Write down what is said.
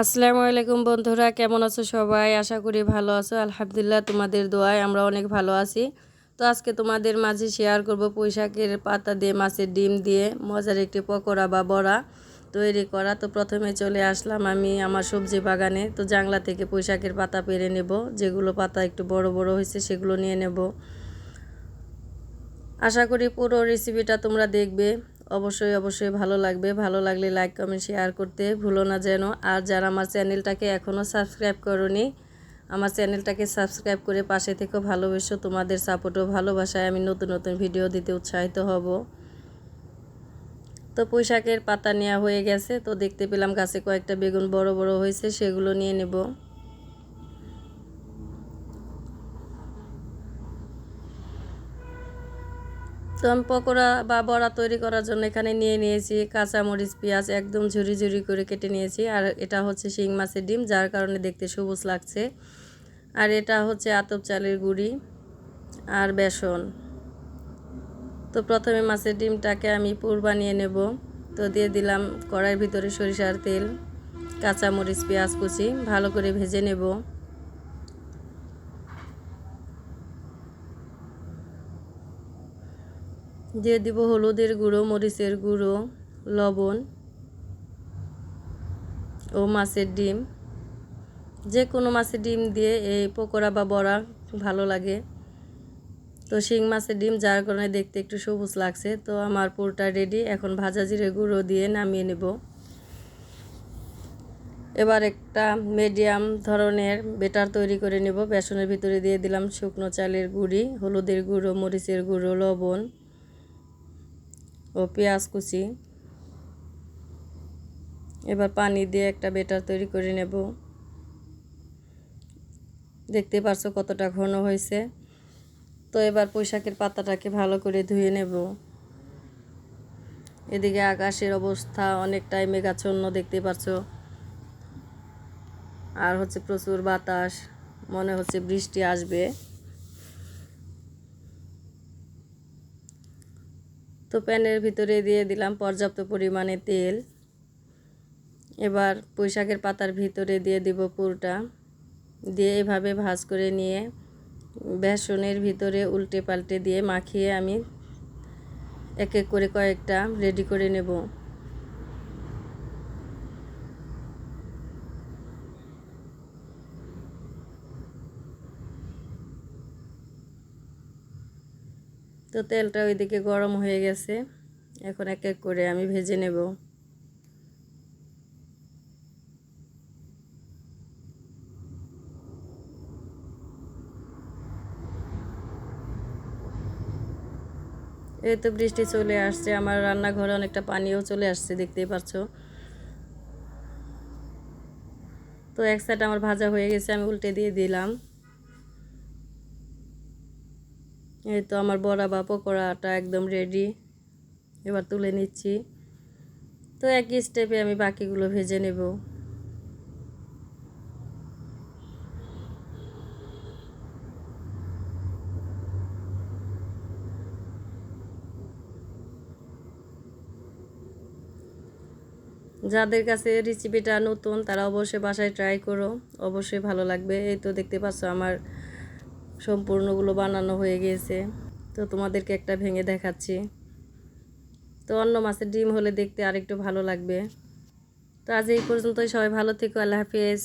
আসসালামু আলাইকুম বন্ধুরা, কেমন আছো সবাই? আশা করি ভালো আছো। আলহামদুলিল্লাহ তোমাদের দোয়ায় আমরা অনেক ভালো আছি। তো আজকে তোমাদের মাঝে শেয়ার করব পুঁইশাকের পাতা দিয়ে মাছের ডিম দিয়ে মজার একটি পকোড়া বা বড়া তৈরি করা। তো প্রথমে চলে আসলাম আমি আমার সবজি বাগানে। তো জাংলা থেকে পুঁইশাকের পাতা পেরে নেব, যেগুলো পাতা একটু বড় বড় হয়েছে সেগুলো নিয়ে নেব। আশা করি পুরো রেসিপিটা তোমরা দেখবে। অবশ্যই অবশ্যই ভালো লাগবে। ভালো লাগলে লাইক কমেন্ট শেয়ার করতে ভুলো না যেন। আর যারা আমার চ্যানেলটাকে এখনও সাবস্ক্রাইব করনি, আমার চ্যানেলটাকে সাবস্ক্রাইব করে পাশে থেকেও ভালোবেসো। তোমাদের সাপোর্ট ও ভালোবাসায় আমি নতুন নতুন ভিডিও দিতে উৎসাহিত হব। তো পুঁইশাকের পাতা নেওয়া হয়ে গেছে। তো দেখতে পেলাম গাছে কয়েকটা বেগুন বড় বড় হয়েছে, সেগুলো নিয়ে নেব। তো আমি পকোড়া বা বড়া তৈরি করার জন্য এখানে নিয়ে নিয়েছি কাঁচামরিচ, পেঁয়াজ, একদম ঝুরি ঝুরি করে কেটে নিয়েছি। আর এটা হচ্ছে শিং মাছের ডিম, যার কারণে দেখতে সবুজ লাগছে। আর এটা হচ্ছে আতপ চালের গুঁড়ি আর বেসন। তো প্রথমে মাছের ডিমটাকে আমি পুর বানিয়ে নেব। তো দিয়ে দিলাম কড়াইয়ের ভিতরে সরিষার তেল, কাঁচামরিচ, পেঁয়াজ কুচি, ভালো করে ভেজে নেব। দিয়ে দিব হলুদের গুঁড়ো, মরিচের গুঁড়ো, লবণ ও মাছের ডিম। যে কোনো মাছের ডিম দিয়ে এই পকোড়া বা বড়া ভালো লাগে। তো শিং মাছের ডিম যার কারণে দেখতে একটু সবুজ লাগছে। তো আমার পুরোটা রেডি এখন ভাজা জিরে গুঁড়ো দিয়ে নামিয়ে নেব। এবার একটা মিডিয়াম ধরনের বেটার তৈরি করে নেব। বেসনের ভিতরে দিয়ে দিলাম শুকনো চালের গুঁড়ি, হলুদের গুঁড়ো, মরিচের গুঁড়ো, লবণ ও পেঁয়াজ কুচি। এবার পানি দিয়ে একটা বেটার তৈরি করে নেব। দেখতে পারছ কতটা ঘন হয়েছে। তো এবার পোশাকের পাতাটাকে ভালো করে ধুয়ে নেব। এদিকে আকাশের অবস্থা অনেকটাই মেঘাচ্ছন্ন দেখতে পাচ্ছ আর হচ্ছে প্রচুর বাতাস, মনে হচ্ছে বৃষ্টি আসবে। তো প্যানের ভিতরে দিয়ে দিলাম পর্যাপ্ত পরিমাণে তেল। এবার পুঁইশাকের পাতার ভিতরে দিয়ে দিব পুরটা। দিয়ে এভাবে ভাজ করে নিয়ে বেসনের ভিতরে উল্টে পাল্টে দিয়ে মাখিয়ে আমি এক এক করে কয়েকটা রেডি করে নেব। তো তেলটা ওইদিকে গরম হয়ে গেছে। এখন এক এক করে আমি ভেজে নেব। এই তো বৃষ্টি চলে আসছে, আমার রান্নাঘরে অনেকটা পানিও চলে আসছে, দেখতেই পাচ্ছ তো এক সাইড আমার ভাজা হয়ে গেছে, আমি উল্টে দিয়ে দিলাম। এই তো আমার বড়া বা পকোড়াটা একদম রেডি এবার তুলে নিচ্ছি। তো একই স্টেপে আমি বাকিগুলো ভেজে নেব। যাদের কাছে রেসিপিটা নতুন, তারা অবশ্যই বাসায় ট্রাই করো। অবশ্যই ভালো লাগবে। এই তো দেখতে পাচ্ছ আমার সম্পূর্ণগুলো বানানো হয়ে গিয়েছে তো তোমাদেরকে একটা ভেঙে দেখাচ্ছি। তো অন্য মাছের ডিম হলে দেখতে আরেকটু ভালো লাগবে। তো আজ এই পর্যন্তই। সবাই ভালো থেকো। আল্লাহ হাফিজ।